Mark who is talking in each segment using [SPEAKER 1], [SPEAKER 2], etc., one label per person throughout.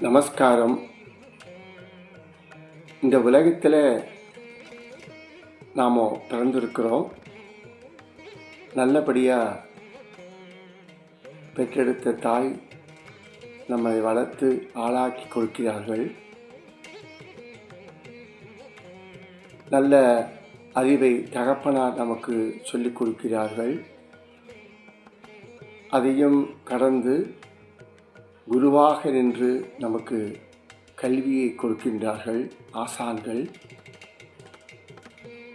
[SPEAKER 1] நமஸ்காரம். இந்த உலகத்தில் நாம் பிறந்திருக்கிறோம். நல்லபடியாக பெற்றெடுத்த தாய் நம்மை வளர்த்து ஆளாக்கி கொடுக்கிறார்கள். நல்ல அறிவை தகப்பனார் நமக்கு சொல்லிக் கொடுக்கிறார்கள். அதையும் கடந்து குருவாக நின்று நமக்கு கல்வியை கொடுக்கின்றார்கள் ஆசான்கள்.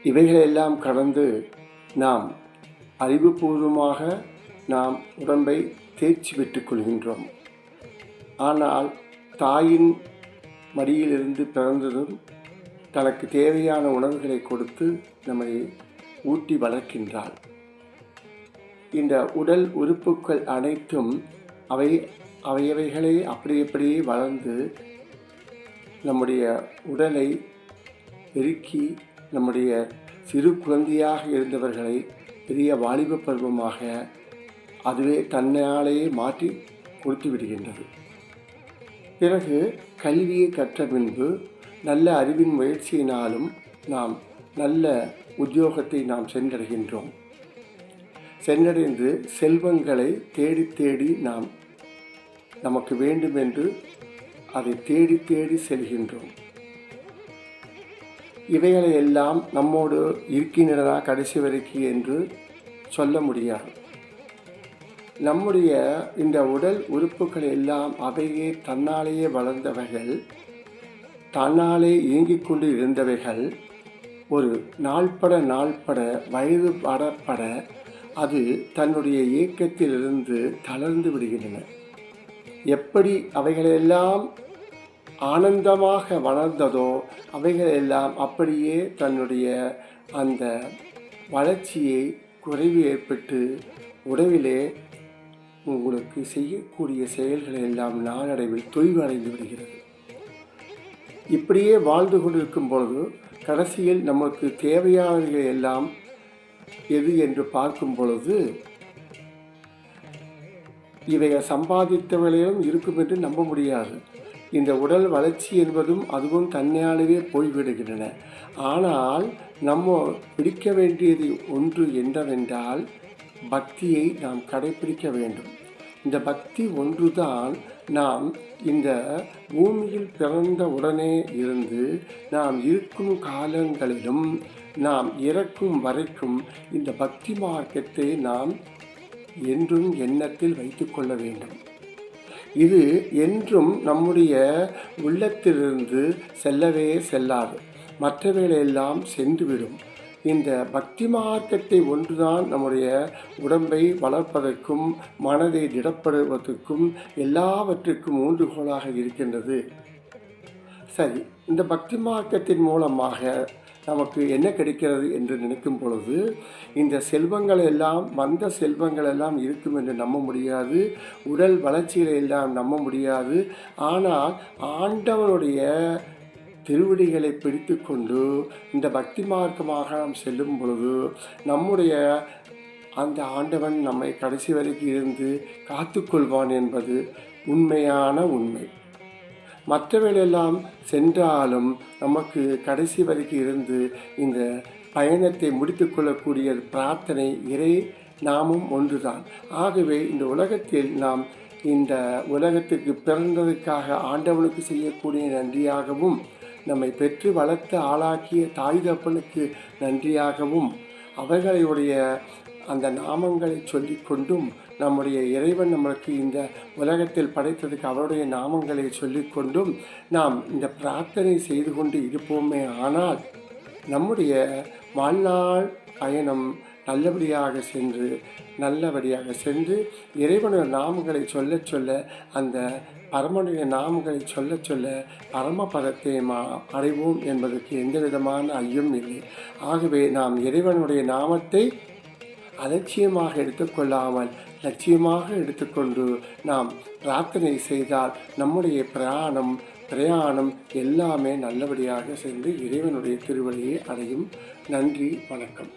[SPEAKER 1] இவைகளெல்லாம் கடந்து நாம் அறிவுபூர்வமாக நாம் உடம்பை தேர்ச்சி பெற்றுக் கொள்கின்றோம். ஆனால் தாயின் மடியிலிருந்து பிறந்ததும் தனக்கு தேவையான உணவுகளை கொடுத்து நம்மை ஊட்டி வளர்க்கின்றாள். இந்த உடல் உறுப்புகள் அனைத்தும் அவை அவையவைகளே அப்படி அப்படியே வளர்ந்து நம்முடைய உடலை பெருக்கி நம்முடைய சிறு குழந்தையாக இருந்தவர்களை பெரிய வாலிப பருவமாக அதுவே தன்னாலேயே மாற்றி கொடுத்து விடுகின்றது. பிறகு கல்வியை கற்ற பின்பு நல்ல அறிவின் முயற்சியினாலும் நாம் நல்ல உத்தியோகத்தை நாம் சென்றடைகின்றோம். சென்றடைந்து செல்வங்களை தேடி தேடி நாம் நமக்கு வேண்டும் என்று அதை தேடி தேடி செல்கின்றோம். இவைகளை எல்லாம் நம்மோடு இருக்கின்றதா கடைசி வரைக்கும் என்று சொல்ல முடியாது. நம்முடைய இந்த உடல் உறுப்புகள் எல்லாம் அவையே தன்னாலேயே வளர்ந்தவைகள் தன்னாலே இயங்கிக் கொண்டு இருந்தவைகள் ஒரு நாள்பட நாள்பட வயது படப்பட அது தன்னுடைய இயக்கத்திலிருந்து தளர்ந்து விடுகின்றன. எப்படி அவைகளெல்லாம் ஆனந்தமாக வளர்ந்ததோ அவைகளெல்லாம் அப்படியே தன்னுடைய அந்த வளர்ச்சியை குறைவு ஏற்பட்டு உடவிலே உங்களுக்கு செய்யக்கூடிய செயல்கள் எல்லாம் நாளடைவில் தொய்வடைந்து விடுகிறது. இப்படியே வாழ்ந்து கொண்டிருக்கும் பொழுது கடைசியில் நமக்கு தேவையானவைகள் எல்லாம் எது என்று பார்க்கும் பொழுது இவைகள் சம்பாதித்தவர்களிடம் இருக்கும் என்று நம்ப முடியாது. இந்த உடல் வளர்ச்சி என்பதும் அதுவும் தன்னையாலவே போய்விடுகின்றன. ஆனால் நம்ம பிடிக்க வேண்டியது ஒன்று என்னவென்றால் பக்தியை நாம் கடைபிடிக்க வேண்டும். இந்த பக்தி ஒன்றுதான் நாம் இந்த பூமியில் பிறந்த உடனே இருந்து நாம் இருக்கும் காலங்களிலும் நாம் இறக்கும் வரைக்கும் இந்த பக்தி மார்க்கத்தை நாம் என்றும் எண்ணத்தில் வைத்துக்கொள்ள வேண்டும். இது என்றும் நம்முடைய உள்ளத்திலிருந்து செல்லவே செல்லாது. மற்றவைகளெல்லாம் சென்றுவிடும். இந்த பக்தி மார்க்கத்தை ஒன்றுதான் நம்முடைய உடம்பை வளர்ப்பதற்கும் மனதை திடப்படுவதற்கும் எல்லாவற்றுக்கும் ஊன்றுகோலாக இருக்கின்றது. சரி இந்த பக்தி மார்க்கத்தின் மூலமாக நமக்கு என்ன கிடைக்கிறது என்று நினைக்கும் பொழுது இந்த செல்வங்கள் எல்லாம் வந்த செல்வங்கள் எல்லாம் இருக்கும் என்று நம்ப முடியாது. உடல் வளர்ச்சிகளை எல்லாம் நம்ப முடியாது. ஆனால் ஆண்டவனுடைய திருவடிகளை பிடித்து கொண்டு இந்த பக்தி மார்க்கமாக நாம் செல்லும் பொழுது நம்முடைய அந்த ஆண்டவன் நம்மை கடைசி வரைக்கும் இருந்து காத்துக்கொள்வான் என்பது உண்மையான உண்மை. மற்றவைகளெல்லாம் சென்றாலும் நமக்கு கடைசி வரைக்கும் இருந்து இந்த பயணத்தை முடித்துக்கொள்ளக்கூடிய பிரார்த்தனை இறை நாமும் ஒன்றுதான். ஆகவே இந்த உலகத்தில் நாம் இந்த உலகத்துக்கு பிறந்ததுக்காக ஆண்டவனுக்கு செய்யக்கூடிய நன்றியாகவும் நம்மை பெற்று வளர்த்து ஆளாக்கிய தாய் தப்பனுக்கு நன்றியாகவும் அவர்களுடைய அந்த நாமங்களை சொல்லிக்கொண்டும் நம்முடைய இறைவன் நம்மளுக்கு இந்த உலகத்தில் படைத்ததுக்கு அவருடைய நாமங்களை சொல்லிக்கொண்டும் நாம் இந்த பிரார்த்தனை செய்து கொண்டு இருப்போமே ஆனால் நம்முடைய வாழ்நாள் பயணம் நல்லபடியாக சென்று நல்லபடியாக சென்று இறைவனுடைய நாமங்களை சொல்ல சொல்ல அந்த பரமனுடைய நாமங்களை சொல்ல சொல்ல பரமபதத்தை மா அடைவோம் என்பதற்கு எந்த விதமான ஐயம் இல்லை. ஆகவே நாம் இறைவனுடைய நாமத்தை அலட்சியமாக எடுத்துக்கொள்ளாமல் லட்சியமாக எடுத்துக்கொண்டு நாம் பிரார்த்தனை செய்தால் நம்முடைய பிரயாணம் பிரயாணம் எல்லாமே நல்லபடியாக சென்று இறைவனுடைய திருவழியை அடையும். நன்றி வணக்கம்.